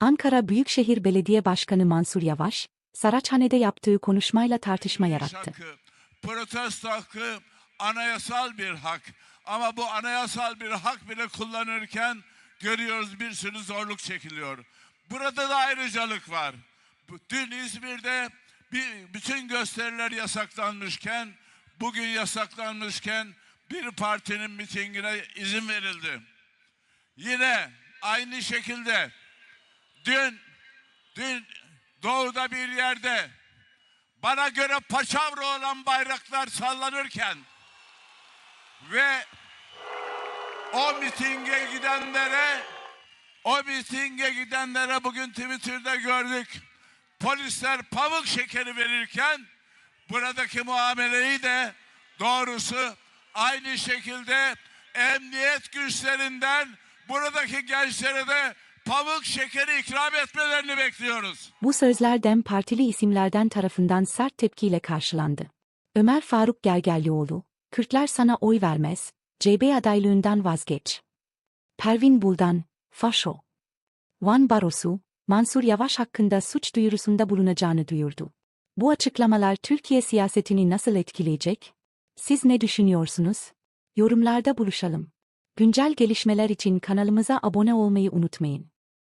Ankara Büyükşehir Belediye Başkanı Mansur Yavaş, Saraçhane'de yaptığı konuşmayla tartışma yarattı. protesto hakkı anayasal bir hak. Ama bu anayasal bir hak bile kullanırken görüyoruz bir sürü zorluk çekiliyor. Burada da ayrıcalık var. Dün İzmir'de bir, bütün gösteriler yasaklanmışken, bugün yasaklanmışken bir partinin mitingine izin verildi. Yine aynı şekilde dün dün doğuda bir yerde bana göre paçavra olan bayraklar sallanırken ve o mitinge gidenlere o mitinge gidenlere bugün Twitter'da gördük. Polisler pamuk şekeri verirken buradaki muameleyi de doğrusu aynı şekilde emniyet güçlerinden buradaki gençlere de pamuk şekeri ikram etmelerini bekliyoruz. Bu sözler DEM partili isimlerden tarafından sert tepkiyle karşılandı. Ömer Faruk Gergerlioğlu, Kürtler sana oy vermez, CB adaylığından vazgeç. Pervin Buldan, Faşo. Van Barosu, Mansur Yavaş hakkında suç duyurusunda bulunacağını duyurdu. Bu açıklamalar Türkiye siyasetini nasıl etkileyecek? Siz ne düşünüyorsunuz? Yorumlarda buluşalım. Güncel gelişmeler için kanalımıza abone olmayı unutmayın.